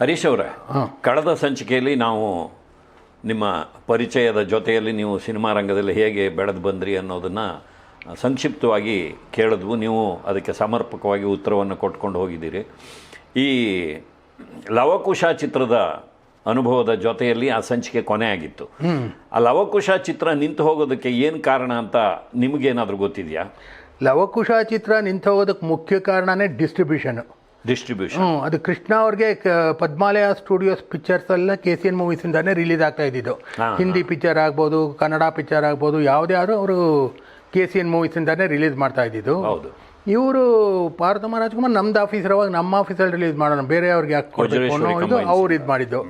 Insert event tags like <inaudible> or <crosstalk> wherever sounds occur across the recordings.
ಹರೀಶ್ ಅವರೇ ಕಳೆದ ಸಂಚಿಕೆಯಲ್ಲಿ ನಾವು ನಿಮ್ಮ ಪರಿಚಯದ ಜೊತೆಯಲ್ಲಿ ನೀವು ಸಿನಿಮಾ ರಂಗದಲ್ಲಿ ಹೇಗೆ ಬೆಳೆದು ಬಂದ್ರಿ ಅನ್ನೋದನ್ನು ಸಂಕ್ಷಿಪ್ತವಾಗಿ ಕೇಳಿದ್ವು. ನೀವು ಅದಕ್ಕೆ ಸಮರ್ಪಕವಾಗಿ ಉತ್ತರವನ್ನು ಕೊಟ್ಕೊಂಡು ಹೋಗಿದ್ದೀರಿ. ಈ ಲವಕುಶ ಚಿತ್ರದ ಅನುಭವದ ಜೊತೆಯಲ್ಲಿ ಆ ಸಂಚಿಕೆ ಕೊನೆ ಆಗಿತ್ತು. ಆ ಲವಕುಶ ಚಿತ್ರ ನಿಂತು ಹೋಗೋದಕ್ಕೆ ಏನು ಕಾರಣ ಅಂತ ನಿಮಗೇನಾದರೂ ಗೊತ್ತಿದೆಯಾ? ಲವಕುಶ ಚಿತ್ರ ನಿಂತು ಹೋಗೋದಕ್ಕೆ ಮುಖ್ಯ ಕಾರಣನೇ ಡಿಸ್ಟ್ರಿಬ್ಯೂಷನ್ ಡಿಸ್ಟ್ರಿಬ್ಯೂಷನ್. ಹ್ಞೂ ಅದು ಕೃಷ್ಣ ಅವ್ರಿಗೆ ಪದ್ಮಾಲಯ ಸ್ಟುಡಿಯೋಸ್ ಪಿಕ್ಚರ್ಸ್ ಎಲ್ಲ ಕೆ ಸಿ ಎನ್ ಮೂವೀಸಿಂದಾನೇ ರಿಲೀಸ್ ಆಗ್ತಾ ಇದ್ದಿದ್ದು. ಹಿಂದಿ ಪಿಕ್ಚರ್ ಆಗ್ಬೋದು ಕನ್ನಡ ಪಿಕ್ಚರ್ ಆಗ್ಬೋದು ಯಾವುದೇ ಆದರೂ ಅವರು ಕೆ ಸಿ ಎನ್ ಮೂವೀಸಿಂದಾನೇ ರಿಲೀಸ್ ಮಾಡ್ತಾ ಇದ್ದಿದ್ದು. ಹೌದು. ಇವರು ಪಾರ್ಥಮ ರಾಜ್ಕುಮಾರ್ ನಮ್ದು ಆಫೀಸ್ ಇರುವಾಗ ನಮ್ಮ ಆಫೀಸಲ್ಲಿ ರಿಲೀಸ್ ಮಾಡೋಣ ಬೇರೆ ಅವ್ರಿಗೆ ಇದು ಅವ್ರು ಇದು ಮಾಡಿದ್ದು.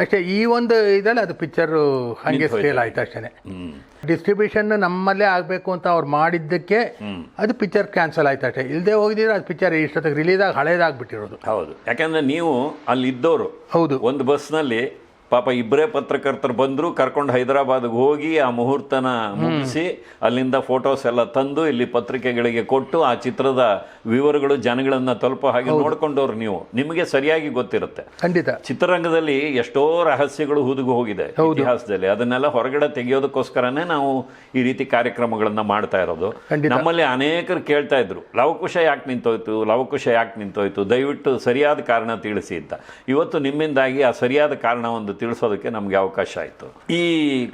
ಅಷ್ಟೇ ಈ ಒಂದು ಇದರಲ್ಲಿ ಅದು ಪಿಕ್ಚರು ಹಾಗೆ ಸೇಲ್ ಆಯ್ತು ಅಷ್ಟೇ ಡಿಸ್ಟ್ರಿಬ್ಯೂಷನ್ ನಮ್ಮಲ್ಲೇ ಆಗಬೇಕು ಅಂತ ಅವ್ರು ಮಾಡಿದ್ದಕ್ಕೆ ಅದು ಪಿಕ್ಚರ್ ಕ್ಯಾನ್ಸಲ್ ಆಯ್ತು ಅಷ್ಟೇ. ಇಲ್ಲದೆ ಹೋಗಿದ್ರೆ ಅದು ಪಿಕ್ಚರ್ ಇಷ್ಟೊತ್ತಿಗೆ ರಿಲೀಸ್ ಆಗಿ ಹಳೇದಾಗ್ಬಿಟ್ಟಿರೋದು ಹೌದು. ಯಾಕಂದ್ರೆ ನೀವು ಅಲ್ಲಿ ಇದ್ದವರು ಹೌದು. ಒಂದು ಬಸ್ನಲ್ಲಿ ಪಾಪ ಇಬ್ಬರೇ ಪತ್ರಕರ್ತರು ಬಂದರು ಕರ್ಕೊಂಡು ಹೈದರಾಬಾದ್ಗೆ ಹೋಗಿ ಆ ಮುಹೂರ್ತನ ಮುಗಿಸಿ ಅಲ್ಲಿಂದ ಫೋಟೋಸ್ ಎಲ್ಲ ತಂದು ಇಲ್ಲಿ ಪತ್ರಿಕೆಗಳಿಗೆ ಕೊಟ್ಟು ಆ ಚಿತ್ರದ ವಿವರಗಳು ಜನಗಳನ್ನ ತಲುಪೋ ಹಾಗೆ ನೋಡ್ಕೊಂಡವ್ರು ನೀವು. ನಿಮಗೆ ಸರಿಯಾಗಿ ಗೊತ್ತಿರುತ್ತೆ. ಖಂಡಿತ. ಚಿತ್ರರಂಗದಲ್ಲಿ ಎಷ್ಟೋ ರಹಸ್ಯಗಳು ಹುದುಗು ಹೋಗಿದೆ ಇತಿಹಾಸದಲ್ಲಿ. ಅದನ್ನೆಲ್ಲ ಹೊರಗಡೆ ತೆಗೆಯೋದಕ್ಕೋಸ್ಕರನೇ ನಾವು ಈ ರೀತಿ ಕಾರ್ಯಕ್ರಮಗಳನ್ನ ಮಾಡ್ತಾ ಇರೋದು. ನಮ್ಮಲ್ಲಿ ಅನೇಕರು ಕೇಳ್ತಾ ಇದ್ರು ಲವಕುಶ ಯಾಕೆ ನಿಂತೋಯ್ತು ಲವಕುಶ ಯಾಕೆ ನಿಂತೋಯ್ತು ದಯವಿಟ್ಟು ಸರಿಯಾದ ಕಾರಣ ತಿಳಿಸಿ ಅಂತ. ಇವತ್ತು ನಿಮ್ಮಿಂದಾಗಿ ಆ ಸರಿಯಾದ ಕಾರಣವನ್ನು ತಿಳಿಸೋದಕ್ಕೆ ನಮ್ಗೆ ಅವಕಾಶ ಆಯಿತು. ಈ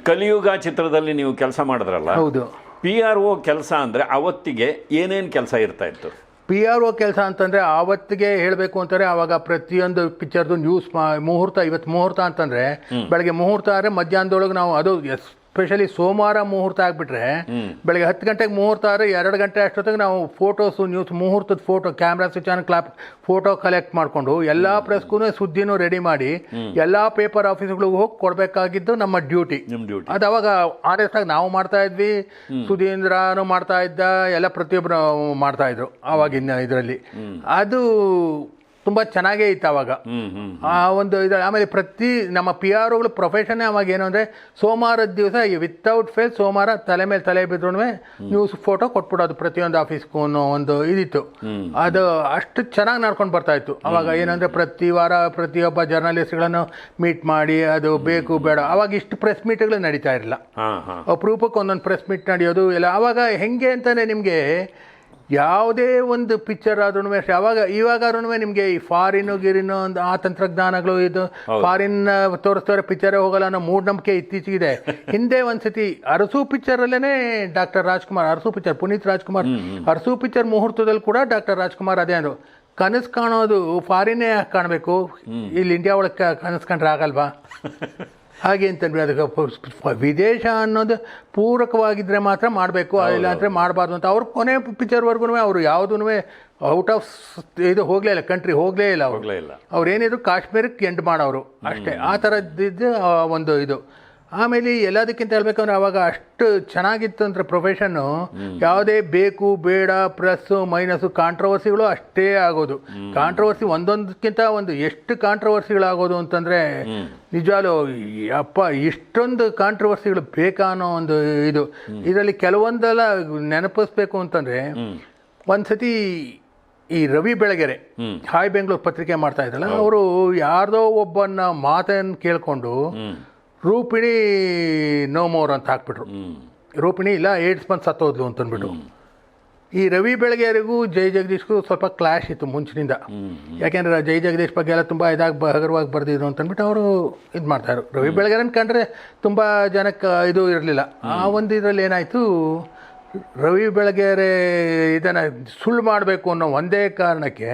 ಕಲಿಯುಗ ಚಿತ್ರದಲ್ಲಿ ನೀವು ಕೆಲಸ ಮಾಡಿದ್ರಲ್ಲ ಹೌದು. ಪಿ ಆರ್ ಒ ಕೆಲಸ ಅಂದ್ರೆ ಅವತ್ತಿಗೆ ಏನೇನು ಕೆಲಸ ಇರ್ತಾ ಇತ್ತು? ಪಿ ಆರ್ ಒ ಕೆಲಸ ಅಂತಂದರೆ ಆವತ್ತಿಗೆ ಹೇಳಬೇಕು ಅಂತಾರೆ ಆವಾಗ ಪ್ರತಿಯೊಂದು ಪಿಕ್ಚರ್ದು ನ್ಯೂಸ್ ಮುಹೂರ್ತ ಇವತ್ತು ಮುಹೂರ್ತ ಅಂತಂದರೆ ಬೆಳಗ್ಗೆ ಮುಹೂರ್ತ ಆದರೆ ಮಧ್ಯಾಹ್ನದೊಳಗೆ ನಾವು ಅದು ಎಸ್ಪೆಷಲಿ ಸೋಮವಾರ ಮುಹೂರ್ತ ಆಗಿಬಿಟ್ರೆ ಬೆಳಗ್ಗೆ ಹತ್ತು ಗಂಟೆಗೆ ಮುಹೂರ್ತ ಆದರೆ ಎರಡು ಗಂಟೆ ಅಷ್ಟೊತ್ತಿಗೆ ನಾವು photos news ಮುಹೂರ್ತದ photo camera switch on clap photo collect ಮಾಡಿಕೊಂಡು ಎಲ್ಲ ಪ್ರೆಸ್ಗೂ ಸುದ್ದಿನೂ ರೆಡಿ ಮಾಡಿ ಎಲ್ಲ ಪೇಪರ್ ಆಫೀಸ್ಗಳಿಗೂ ಹೋಗಿ ಕೊಡಬೇಕಾಗಿದ್ದು ನಮ್ಮ ಡ್ಯೂಟಿ ನಿಮ್ಮ ಡ್ಯೂಟಿ ಅದು ಅವಾಗ ಆನೆಸ್ಟ್ ಆಗಿ ನಾವು ಮಾಡ್ತಾ ಇದ್ವಿ ಸುಧೀಂದ್ರನು ಮಾಡ್ತಾ ಇದ್ದ ಎಲ್ಲ ಪ್ರತಿಯೊಬ್ಬರು ಮಾಡ್ತಾ ಇದ್ರು ಆವಾಗಿನ ಇದರಲ್ಲಿ. ಅದು ತುಂಬ ಚೆನ್ನಾಗೇ ಇತ್ತು ಅವಾಗ. ಆ ಒಂದು ಇದು ಆಮೇಲೆ ಪ್ರತಿ ನಮ್ಮ ಪಿ ಆರ್ ಒಗಳು ಪ್ರೊಫೆಷನ್ನೇ ಅವಾಗ ಏನು ಅಂದರೆ ಸೋಮವಾರದ ದಿವಸ ವಿತೌಟ್ ಫೇಲ್ ಸೋಮವಾರ ತಲೆ ಮೇಲೆ ತಲೆ ಬಿದ್ರೂ ನ್ಯೂಸ್ ಫೋಟೋ ಕೊಟ್ಬಿಡೋದು ಪ್ರತಿಯೊಂದು ಆಫೀಸ್ಗೂ ಅನ್ನೋ ಒಂದು ಇದಿತ್ತು. ಅದು ಅಷ್ಟು ಚೆನ್ನಾಗಿ ನಡ್ಕೊಂಡು ಬರ್ತಾ ಇತ್ತು. ಅವಾಗ ಏನಂದರೆ ಪ್ರತಿ ವಾರ ಪ್ರತಿಯೊಬ್ಬ ಜರ್ನಲಿಸ್ಟ್ಗಳನ್ನು ಮೀಟ್ ಮಾಡಿ ಅದು ಬೇಕು ಬೇಡ. ಅವಾಗ ಇಷ್ಟು ಪ್ರೆಸ್ ಮೀಟ್ಗಳು ನಡೀತಾ ಇರಲಿಲ್ಲ. ಅಪರೂಪಕ್ಕೆ ಒಂದೊಂದು ಪ್ರೆಸ್ ಮೀಟ್ ನಡೆಯೋದು ಎಲ್ಲ. ಅವಾಗ ಹೆಂಗೆ ಅಂತಲೇ ನಿಮಗೆ ಯಾವುದೇ ಒಂದು ಪಿಕ್ಚರ್ ಆದ್ರೂ ಯಾವಾಗ ಇವಾಗಾದ್ರೂ ನಿಮಗೆ ಈ ಫಾರಿನು ಗಿರಿನು ಒಂದು ಆ ತಂತ್ರಜ್ಞಾನಗಳು ಇದು ಫಾರಿನ್ ತೋರಿಸ್ತಾರೆ ಪಿಕ್ಚರೇ ಹೋಗಲ್ಲ ಅನ್ನೋ ಮೂಢನಂಬಿಕೆ ಇತ್ತೀಚೆಗಿದೆ. <laughs> ಹಿಂದೆ ಒಂದ್ಸತಿ Arasu ಪಿಕ್ಚರಲ್ಲೇ doctor Rajkumar Arasu picture Puneeth Rajkumar Arasu picture ಮುಹೂರ್ತದಲ್ಲಿ ಕೂಡ ಡಾಕ್ಟರ್ ರಾಜ್ಕುಮಾರ್ ಅದೇ ಅಂದರು ಕನಸು ಕಾಣೋದು ಫಾರಿನೇ ಕಾಣಬೇಕು. ಇಲ್ಲಿ ಇಂಡಿಯಾ ಒಳಗೆ ಕನಸು ಕಂಡ್ರೆ ಆಗಲ್ವಾ? <laughs> ಹಾಗೆ ಅಂತಂದರೆ ಅದಕ್ಕೆ ವಿದೇಶ ಅನ್ನೋದು ಪೂರಕವಾಗಿದ್ದರೆ ಮಾತ್ರ ಮಾಡಬೇಕು ಇಲ್ಲ ಅಂದರೆ ಮಾಡಬಾರ್ದು ಅಂತ. ಅವ್ರು ಕೊನೆ ಪಿಕ್ಚರ್ವರೆಗೂ ಅವರು ಯಾವುದೂ ಔಟ್ ಆಫ್ ಇದು ಹೋಗಲೇ ಇಲ್ಲ ಕಂಟ್ರಿ ಹೋಗಲೇ ಇಲ್ಲ ಹೋಗಲೇ ಹೋಗ್ಲೇ ಇಲ್ಲ. ಅವ್ರು ಏನಿದ್ರು ಕಾಶ್ಮೀರಕ್ಕೆ ಎಂಡ್ ಮಾಡೋರು ಅಷ್ಟೇ. ಆ ಥರದ್ದಿದ್ದು ಒಂದು ಇದು. ಆಮೇಲೆ ಎಲ್ಲದಕ್ಕಿಂತ ಹೇಳ್ಬೇಕಂದ್ರೆ ಅವಾಗ ಅಷ್ಟು ಚೆನ್ನಾಗಿತ್ತು ಅಂದ್ರೆ ಪ್ರೊಫೆಷನ್ನು ಯಾವುದೇ ಬೇಕು ಬೇಡ ಪ್ಲಸ್ಸು ಮೈನಸ್ಸು ಕಾಂಟ್ರವರ್ಸಿಗಳು ಅಷ್ಟೇ ಆಗೋದು. ಕಾಂಟ್ರವರ್ಸಿ ಒಂದೊಂದಕ್ಕಿಂತ ಒಂದು ಎಷ್ಟು ಕಾಂಟ್ರವರ್ಸಿಗಳಾಗೋದು ಅಂತಂದರೆ ನಿಜವಾಗ್ಲೂ ಅಪ್ಪ ಇಷ್ಟೊಂದು ಕಾಂಟ್ರವರ್ಸಿಗಳು ಬೇಕಾ ಅನ್ನೋ ಒಂದು ಇದು. ಇದರಲ್ಲಿ ಕೆಲವೊಂದೆಲ್ಲ ನೆನಪಿಸ್ಬೇಕು ಅಂತಂದರೆ ಒಂದ್ಸತಿ ಈ ರವಿ ಬೆಳಗೆರೆ ಹಾಯ್ ಬೆಂಗಳೂರು ಪತ್ರಿಕೆ ಮಾಡ್ತಾ ಇದ್ರಲ್ಲ ಅವರು ಯಾರ್ದೋ ಒಬ್ಬನ ಮಾತನ್ನು ಕೇಳ್ಕೊಂಡು ರೂಪಿಣಿ ನೋ ಮೋರ್ ಅಂತ ಹಾಕ್ಬಿಟ್ರು. ರೂಪಿಣಿ ಇಲ್ಲ ಏಡ್ಸ್ ಬಂದು ಸತ್ತೋದ್ಲು ಅಂತಂದ್ಬಿಟ್ಟು ಈ ರವಿ ಬೆಳಗೆರೆಗೂ ಜೈ ಜಗದೀಶ್ಗೂ ಸ್ವಲ್ಪ ಕ್ಲಾಶ್ ಇತ್ತು ಮುಂಚಿನಿಂದ. ಯಾಕೆಂದ್ರೆ ಜೈ ಜಗದೀಶ್ ಬಗ್ಗೆ ಎಲ್ಲ ತುಂಬ ಇದಾಗಿ ಹಗರವಾಗಿ ಬರೆದಿದ್ರು ಅಂತಂದ್ಬಿಟ್ಟು ಅವರು ಇದು ಮಾಡ್ತಾಯಿದ್ರು ರವಿ ಬೆಳಗೆರೆನ ಕಂಡ್ರೆ ತುಂಬ ಜನಕ್ಕೆ ಇದು ಇರಲಿಲ್ಲ. ಆ ಒಂದು ಇದರಲ್ಲಿ ಏನಾಯಿತು ರವಿ ಬೆಳಗೆರೆ ಇದನ್ನು ಸುಳ್ಳು ಮಾಡಬೇಕು ಅನ್ನೋ ಒಂದೇ ಕಾರಣಕ್ಕೆ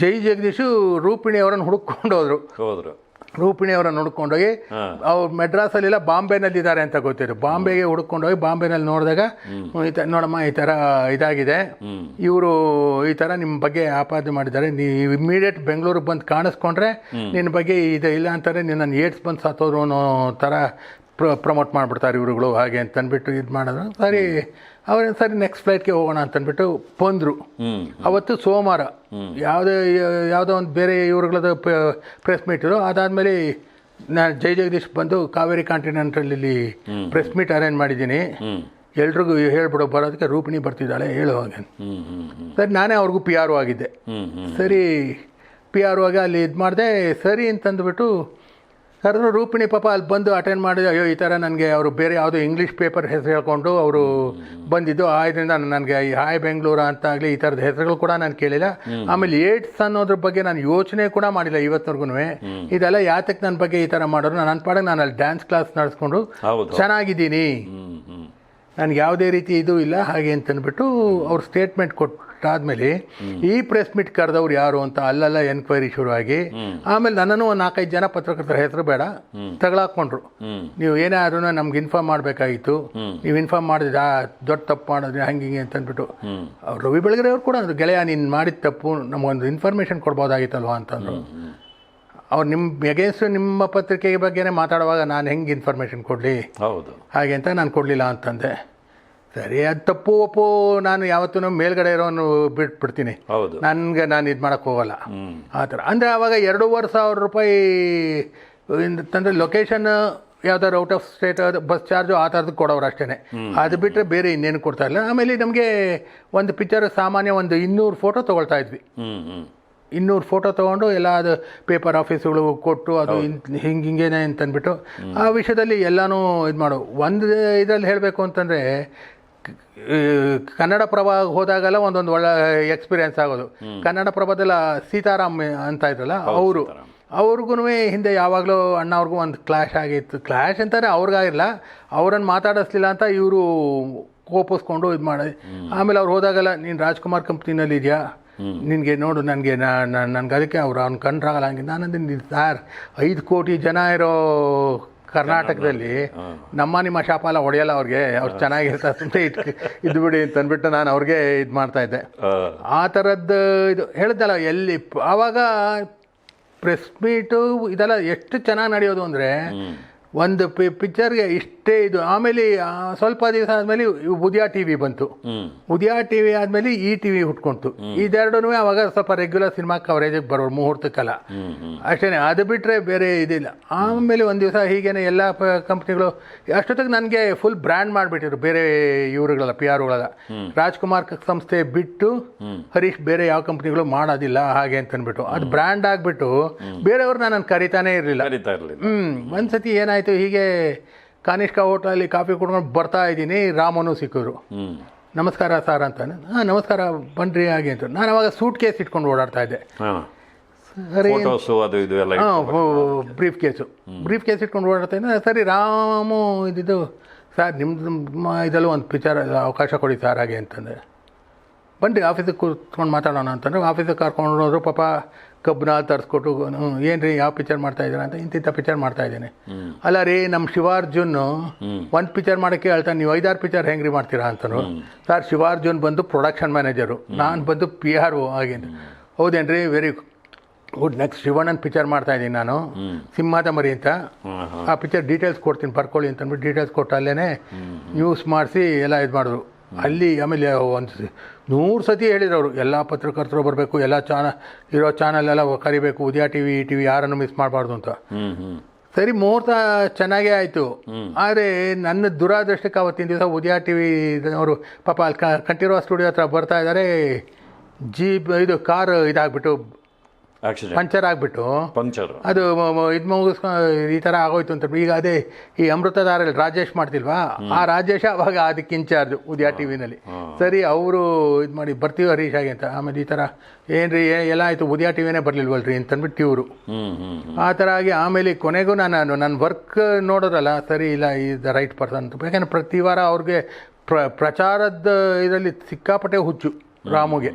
ಜೈ ಜಗದೀಶು ರೂಪಿಣಿ ಅವರನ್ನು ಹುಡುಕೊಂಡು ಹೋದರು. ಹೋದ್ರು. ರೂಪಿಣಿ ನೋಡ್ಕೊಂಡೋಗಿ ಹುಡ್ಕೊಂಡೋಗಿ ಹಾ. ಅವ್ರು ಮೆಡ್ರಾಸಲ್ಲಿಲ್ಲ ಬಾಂಬೆನಲ್ಲಿದ್ದಾರೆ ಅಂತ ಗೊತ್ತಿದ್ರು ಬಾಂಬೆಗೆ ಹುಡ್ಕೊಂಡೋಗಿ ಬಾಂಬೆನಲ್ಲಿ ನೋಡಿದಾಗ ಈ ಥರ ನೋಡಮ್ಮ ಈ ಥರ ಇದಾಗಿದೆ. ಇವರು ಈ ಥರ ನಿಮ್ಮ ಬಗ್ಗೆ ಆಪಾದನೆ ಮಾಡಿದ್ದಾರೆ. ನೀವು ಇಮಿಡಿಯೇಟ್ ಬೆಂಗಳೂರಿಗೆ ಬಂದು ಕಾಣಿಸ್ಕೊಂಡ್ರೆ ನಿನ್ನ ಬಗ್ಗೆ ಇದು ಇಲ್ಲ ಅಂತಾರೆ ನಿನ್ನ ಏಡ್ಸ್ ಬಂದು ಸತ್ತೋದ್ರು ಅನ್ನೋ ಥರ ಪ್ರಮೋಟ್ ಮಾಡಿಬಿಡ್ತಾರೆ ಇವರುಗಳು ಹಾಗೆ ಅಂತ ಅಂದ್ಬಿಟ್ಟು ಇದು ಮಾಡಿದ್ರು. ಸರಿ ಅವ್ರೇನು ಸರಿ ನೆಕ್ಸ್ಟ್ ಫ್ಲೈಟ್ಗೆ ಹೋಗೋಣ ಅಂತಂದ್ಬಿಟ್ಟು ಬಂದರು. ಅವತ್ತು ಸೋಮವಾರ. ಯಾವುದೇ ಯಾವುದೋ ಒಂದು ಬೇರೆ ಇವ್ರಗಳದ ಪ್ರೆಸ್ ಮೀಟ್ ಇರೋ ಅದಾದಮೇಲೆ ನಾನು ಜೈ ಜಗದೀಶ್ ಬಂದು ಕಾವೇರಿ ಕಾಂಟಿನೆಂಟಲ್ಲಿ ಪ್ರೆಸ್ ಮೀಟ್ ಅರೇಂಜ್ ಮಾಡಿದ್ದೀನಿ. ಎಲ್ರಿಗೂ ಹೇಳ್ಬಿಡೋ ಬರೋದಕ್ಕೆ ರೂಪಿಣಿ ಬರ್ತಿದ್ದಾಳೆ ಹೇಳು ಹಾಗೆ ಸರಿ ನಾನೇ ಅವ್ರಿಗೂ ಪಿ ಆರ್ ಆಗಿದ್ದೆ. ಸರಿ ಪಿ ಆರ್ ಆಗಿ ಅಲ್ಲಿ ಇದು ಮಾಡಿದೆ ಸರಿ ಅಂತಂದ್ಬಿಟ್ಟು ಕರೆದ್ರು ರೂಪಿಣಿ ಪಾಪ ಅಲ್ಲಿ ಬಂದು ಅಟೆಂಡ್ ಮಾಡಿದೆ ಅಯ್ಯೋ ಈ ಥರ ನನಗೆ ಅವರು ಬೇರೆ ಯಾವುದೋ ಇಂಗ್ಲೀಷ್ ಪೇಪರ್ ಹೆಸರು ಹೇಳ್ಕೊಂಡು ಅವರು ಬಂದಿದ್ದು. ಆದ್ದರಿಂದ ಇದರಿಂದ ನನಗೆ ಈ ಹಾಯ್ ಬೆಂಗಳೂರು ಅಂತ ಆಗಲಿ ಈ ಥರದ ಹೆಸರುಗಳು ಕೂಡ ನಾನು ಕೇಳಿಲ್ಲ. ಆಮೇಲೆ ಏಡ್ಸ್ ಅನ್ನೋದ್ರ ಬಗ್ಗೆ ನಾನು ಯೋಚನೆ ಕೂಡ ಮಾಡಿಲ್ಲ ಇವತ್ತವರೆಗೂ ಇದೆಲ್ಲ ಯಾತಕ್ಕೆ ನನ್ನ ಬಗ್ಗೆ ಈ ಥರ ಮಾಡೋರು? ನನ್ನ ಪಾಡಿಗೆ ನಾನು ಅಲ್ಲಿ ಡ್ಯಾನ್ಸ್ ಕ್ಲಾಸ್ ನಡೆಸ್ಕೊಂಡು ಚೆನ್ನಾಗಿದ್ದೀನಿ. ನನಗೆ ಯಾವುದೇ ರೀತಿ ಇದು ಇಲ್ಲ, ಹಾಗೆ ಅಂತನ್ಬಿಟ್ಟು ಅವ್ರು ಸ್ಟೇಟ್ಮೆಂಟ್ ಕೊಟ್ಟಾದ್ಮೇಲೆ ಈ ಪ್ರೆಸ್ ಮೀಟ್ ಕರೆದವ್ರು ಯಾರು ಅಂತ ಅಲ್ಲೆಲ್ಲ ಎನ್ಕ್ವೈರಿ ಶುರುವಾಗಿ ಆಮೇಲೆ ನನ್ನನ್ನು ಒಂದು ನಾಲ್ಕೈದು ಜನ ಪತ್ರಕರ್ತರ ಹೆಸರು ಬೇಡ ತಗೊಳಾಕೊಂಡ್ರು ನೀವು ಏನೇ ಆದ್ರೂ ನಮ್ಗೆ ಇನ್ಫಾರ್ಮ್ ಮಾಡಬೇಕಾಗಿತ್ತು, ನೀವು ಇನ್ಫಾರ್ಮ್ ಮಾಡಿದ್ರೆ ದೊಡ್ಡ ತಪ್ಪು ಮಾಡಿದ್ರೆ, ಹಂಗೆ ಹಿಂಗೆ ಅಂತಂದ್ಬಿಟ್ಟು ಹ್ಮ್ ಅವ್ರು ರವಿ ಬೆಳಗೆರೆ ಅವ್ರು ಕೂಡ ಗೆಳೆಯ, ನೀನು ಮಾಡಿದ ತಪ್ಪು, ನಮಗೊಂದು ಇನ್ಫಾರ್ಮೇಷನ್ ಕೊಡ್ಬೋದಾಗಿತ್ತಲ್ವಾ? ಅಂತಂದ್ರು. ಅವ್ರು ನಿಮ್ಮ ಎಗೇನ್ಸ್ಟ್ ನಿಮ್ಮ ಪತ್ರಿಕೆ ಬಗ್ಗೆನೇ ಮಾತಾಡುವಾಗ ನಾನು ಹೆಂಗೆ ಇನ್ಫಾರ್ಮೇಷನ್ ಕೊಡಲಿ? ಹೌದು. ಹಾಗೆ ಅಂತ ನಾನು ಕೊಡಲಿಲ್ಲ ಅಂತಂದೆ. ಸರಿ ಅದು ತಪ್ಪು ಒಪ್ಪು ನಾನು ಯಾವತ್ತೂ ಮೇಲ್ಗಡೆ ಇರೋನು ಬಿಟ್ಬಿಡ್ತೀನಿ. ಹೌದು. ನನಗೆ ನಾನು ಇದು ಮಾಡೋಕ್ಕೆ ಹೋಗಲ್ಲ. ಆ ಥರ. ಅಂದರೆ ಆವಾಗ ಎರಡೂವರೆ ಸಾವಿರ ರೂಪಾಯಿ ತಂದರೆ ಲೊಕೇಶನ್ ಯಾವ್ದಾದ್ರು out of state bus charge ಆ ಥರದ್ದು ಕೊಡೋರು ಅಷ್ಟೇ ಅದು ಬಿಟ್ಟರೆ ಬೇರೆ ಇನ್ನೇನು ಕೊಡ್ತಾ ಇಲ್ಲ. ಆಮೇಲೆ ನಮಗೆ ಒಂದು ಪಿಕ್ಚರ್ ಸಾಮಾನ್ಯ ಒಂದು ಇನ್ನೂರು ಫೋಟೋ ತೊಗೊಳ್ತಾ ಇದ್ವಿ. ಇನ್ನೂರು ಫೋಟೋ ತೊಗೊಂಡು ಎಲ್ಲ ಅದು ಪೇಪರ್ ಆಫೀಸ್ಗಳು ಕೊಟ್ಟು ಅದು ಹಿಂಗೆ ಹಿಂಗೇನೆ ಅಂತಂದ್ಬಿಟ್ಟು ಆ ವಿಷಯದಲ್ಲಿ ಎಲ್ಲನೂ ಇದು ಮಾಡು. ಒಂದು ಇದರಲ್ಲಿ ಹೇಳಬೇಕು ಅಂತಂದರೆ ಕನ್ನಡ ಪ್ರಭ ಹೋದಾಗೆಲ್ಲ ಒಂದೊಂದು ಒಳ್ಳೆ ಎಕ್ಸ್ಪೀರಿಯನ್ಸ್ ಆಗೋದು. ಕನ್ನಡ ಪ್ರಭದಲ್ಲ ಸೀತಾರಾಮ್ ಅಂತ ಇದ್ರಲ್ಲ ಅವರು. ಅವ್ರಿಗೂ ಹಿಂದೆ ಯಾವಾಗಲೂ ಅಣ್ಣವ್ರಿಗೂ ಒಂದು ಕ್ಲಾಶ್ ಆಗಿತ್ತು. ಕ್ಲಾಶ್ ಅಂತಾರೆ ಅವ್ರಿಗಾಗಿಲ್ಲ ಅವರನ್ನು ಮಾತಾಡಿಸ್ಲಿಲ್ಲ ಅಂತ ಇವರು ಕೋಪಿಸ್ಕೊಂಡು ಇದು ಮಾಡಿ. ಆಮೇಲೆ ಅವ್ರು ಹೋದಾಗೆಲ್ಲ ನೀನು ರಾಜ್ಕುಮಾರ್ ಕಂಪ್ನಿನಲ್ಲಿ ಇದೆಯಾ ನಿನಗೆ ನೋಡು ನನಗೆ ನನಗೆ ಅದಕ್ಕೆ ಅವ್ರು ಅವ್ನು ಕಂಡ್ರಾಗಲ್ಲ. ಹಂಗೆ ನೀನು ಸಾರ್ ಐದು ಕೋಟಿ ಜನ ಇರೋ ಕರ್ನಾಟಕದಲ್ಲಿ ನಮ್ಮ ನಿಮ್ಮ ಶಾಪ ಎಲ್ಲ ಹೊಡೆಯಲ್ಲ ಅವ್ರಿಗೆ? ಅವ್ರು ಚೆನ್ನಾಗಿರ್ತಾರೆ ಸುಮ್ಮನೆ ಇಟ್ ಇದು ಬಿಡಿ ಅಂತಂದ್ಬಿಟ್ಟು ನಾನು ಅವ್ರಿಗೆ ಇದು ಮಾಡ್ತಾ ಇದ್ದೆ. ಆ, ಥರದ್ದು ಇದು ಹೇಳಿದ್ದಲ್ಲ ಎಲ್ಲಿ ಆವಾಗ ಪ್ರೆಸ್ ಮೀಟು ಇದೆಲ್ಲ ಎಷ್ಟು ಚೆನ್ನಾಗಿ ನಡೆಯೋದು ಅಂದರೆ ಒಂದು ಪಿ ಪಿಕ್ಚರ್ಗೆ ಇಷ್ಟೇ ಇದು ಆಮೇಲೆ ಸ್ವಲ್ಪ ದಿವಸ ಆದ್ಮೇಲೆ ಉದಯ ಟಿ ವಿ ಬಂತು ಉದಯ ಟಿ ವಿ ಆದಮೇಲೆ ಈ ಟಿ ವಿ ಹುಟ್ಕೊಂತು ಇದೆರಡೂ ಅವಾಗ ಸ್ವಲ್ಪ ರೆಗ್ಯುಲರ್ ಸಿನಿಮಾ ಕವರೇಜಿಗೆ ಬರೋರು ಮುಹೂರ್ತಕ್ಕಲ್ಲ. ಅಷ್ಟೇ ಅದು ಬಿಟ್ಟರೆ ಬೇರೆ ಇದಿಲ್ಲ. ಆಮೇಲೆ ಒಂದು ದಿವಸ ಹೀಗೇನೆ ಎಲ್ಲ ಕಂಪ್ನಿಗಳು ಅಷ್ಟೊತ್ತಿಗೆ ನನಗೆ ಫುಲ್ ಬ್ರ್ಯಾಂಡ್ ಮಾಡಿಬಿಟ್ಟಿದ್ರು ಬೇರೆ ಇವರುಗಳೆಲ್ಲ ಪಿ ಆರ್ಗಳೆಲ್ಲ ರಾಜ್ಕುಮಾರ್ ಸಂಸ್ಥೆ ಬಿಟ್ಟು ಹರೀಶ್ ಬೇರೆ ಯಾವ ಕಂಪ್ನಿಗಳು ಮಾಡೋದಿಲ್ಲ ಹಾಗೆ ಅಂತ ಅಂದ್ಬಿಟ್ಟು. ಅದು ಬ್ರ್ಯಾಂಡ್ ಆಗಿಬಿಟ್ಟು ಬೇರೆಯವ್ರನ್ನ ನಾನು ಕರಿತಾನೆ ಇರಲಿಲ್ಲ. ಹ್ಮ್. ಒಂದ್ಸತಿ ಏನಾಯ್ತು ಹೀಗೆ ಕಾನಿಷ್ಕ ಹೋಟ್ಲಲ್ಲಿ ಕಾಫಿ ಕುಡ್ಕೊಂಡು ಬರ್ತಾ ಇದ್ದೀನಿ ರಾಮನು ಸಿಕ್ಕರು. ನಮಸ್ಕಾರ ಸರ್ ಅಂತ ಹಾಂ ನಮಸ್ಕಾರ ಬನ್ರಿ ಹಾಗೆ ಅಂತ ನಾನು ಅವಾಗ ಸೂಟ್ ಕೇಸ್ ಇಟ್ಕೊಂಡು ಓಡಾಡ್ತಾ ಇದ್ದೆ. ಹಾ. ಸರಿ. ಹಾಂ ಬ್ರೀಫ್ ಕೇಸು ಬ್ರೀಫ್ ಕೇಸ್ ಇಟ್ಕೊಂಡು ಓಡಾಡ್ತಾ ಇದ್ದೆ. ಸರಿ ರಾಮು ಇದ್ದಿದ್ದು ಸರ್ ನಿಮ್ಮದು ನಿಮ್ಮ ಇದಲ್ಲೂ ಒಂದು ಪಿಕ್ಚರ್ ಅವಕಾಶ ಕೊಡಿ ಸರ್ ಹಾಗೆ ಅಂತಂದರೆ ಬನ್ರಿ ಆಫೀಸಿಗೆ ಕೂತ್ಕೊಂಡು ಮಾತಾಡೋಣ ಅಂತಂದ್ರೆ ಆಫೀಸಿಗೆ ಕರ್ಕೊಂಡು ಹೋದ್ರು ಪಾಪ ಕಬ್ಬನ ತರಿಸ್ಕೊಟ್ಟು ಏನು ರೀ ಯಾವ ಪಿಕ್ಚರ್ ಮಾಡ್ತಾ ಇದ್ದೀರಾ ಅಂತ ಇಂತಿಂಥ ಪಿಕ್ಚರ್ ಮಾಡ್ತಾ ಇದ್ದೇನೆ. ಅಲ್ಲ ರೀ ನಮ್ಮ ಶಿವಾರ್ಜುನ್ ಒಂದು ಪಿಕ್ಚರ್ ಮಾಡೋಕ್ಕೆ ಹೇಳ್ತಾನೆ ನೀವು ಐದಾರು ಪಿಕ್ಚರ್ ಹೆಂಗೆ ರೀ ಮಾಡ್ತೀರಾ? ಅಂತನು. ಸರ್ ಶಿವಾರ್ಜುನ್ ಬಂದು ಪ್ರೊಡಕ್ಷನ್ ಮ್ಯಾನೇಜರು ನಾನು ಬಂದು ಪಿ ಆರ್ ಓ ಆಗಿನ. ಹೌದೇನು ರೀ ವೆರಿ ಗುಡ್ ನೆಕ್ಸ್ಟ್ ಶಿವಣ್ಣನ ಪಿಕ್ಚರ್ ಮಾಡ್ತಾ ಇದ್ದೀನಿ ನಾನು. ಸಿಂಹದ ಮರಿ ಅಂತ. ಆ ಪಿಕ್ಚರ್ ಡೀಟೇಲ್ಸ್ ಕೊಡ್ತೀನಿ ಬರ್ಕೊಳ್ಳಿ ಅಂತಂದ್ಬಿಟ್ಟು ಡೀಟೇಲ್ಸ್ ಕೊಟ್ಟು ಅಲ್ಲೇ ಯೂಸ್ ಮಾಡಿಸಿ ಎಲ್ಲ ಇದು ಮಾಡಿದ್ರು ಅಲ್ಲಿ ಆಮೇಲೆ ಒಂದು ನೂರು ಸತಿ ಹೇಳಿದ್ರು ಅವರು ಎಲ್ಲ ಪತ್ರಕರ್ತರು ಬರಬೇಕು ಎಲ್ಲ ಚಾನ ಇರೋ ಚಾನಲ್ ಎಲ್ಲ ಕರಿಬೇಕು Udaya T V E T V ಯಾರನ್ನು ಮಿಸ್ ಮಾಡಬಾರ್ದು ಅಂತ. ಸರಿ ಮುಹೂರ್ತ ಚೆನ್ನಾಗೇ ಆಯಿತು. ಆದರೆ ನನ್ನ ದುರಾದೃಷ್ಟಕ್ಕೆ ಅವತ್ತಿನ ದಿವಸ ಉದಯ ಟಿ ವಿ ಅವರು ಪಾಪ ಅಲ್ಲಿ ಕಂಠೀರವ ಸ್ಟುಡಿಯೋ ಹತ್ರ ಬರ್ತಾ ಇದ್ದಾರೆ ಜೀಪ್ ಇದು ಕಾರ್ ಇದಾಗ್ಬಿಟ್ಟು ಪಂಚರ್ ಆಗಿಬಿಟ್ಟು. ಪಂಚರ್ ಅದು ಇದು ಮುಗಿಸ್ಕೊ ಈ ಥರ ಆಗೋಯ್ತು ಅಂತ ಈಗ ಅದೇ ಈ ಅಮೃತಧಾರಲ್ಲಿ ರಾಜೇಶ್ ಮಾಡ್ತಿಲ್ವಾ? ಆ ರಾಜೇಶ ಅವಾಗ ಅದಕ್ಕೆ ಇನ್ಚಾರ್ಜ್ ಉದಯ ಟಿ ವಿನಲ್ಲಿ ಸರಿ ಅವರು ಇದು ಮಾಡಿ ಬರ್ತೀವಿ ಹರೀಶ್ ಆಗಿ ಅಂತ. ಆಮೇಲೆ ಈ ಥರ ಏನ್ರಿ ಎಲ್ಲ ಆಯಿತು ಉದಯ ಟಿ ವಿನೇ ಬರಲಿಲ್ವಲ್ರಿ ಅಂತಂದ್ಬಿಟ್ಟು ಇವರು. ಆ ಥರ ಆಗಿ ಆಮೇಲೆ ಕೊನೆಗೂ ನಾನು ನನ್ನ ವರ್ಕ್ ನೋಡೋದಲ್ಲ ಸರಿ ಇಲ್ಲ ಈ ದ ರೈಟ್ ಪರ್ಸನ್ ಅಂತ. ಯಾಕಂದ್ರೆ ಪ್ರತಿ ವಾರ ಅವ್ರಿಗೆ ಪ್ರ ಪ್ರಚಾರದ ಇದರಲ್ಲಿ ಸಿಕ್ಕಾಪಟ್ಟೆ ಹುಚ್ಚು. ರಾಮುಗೆ.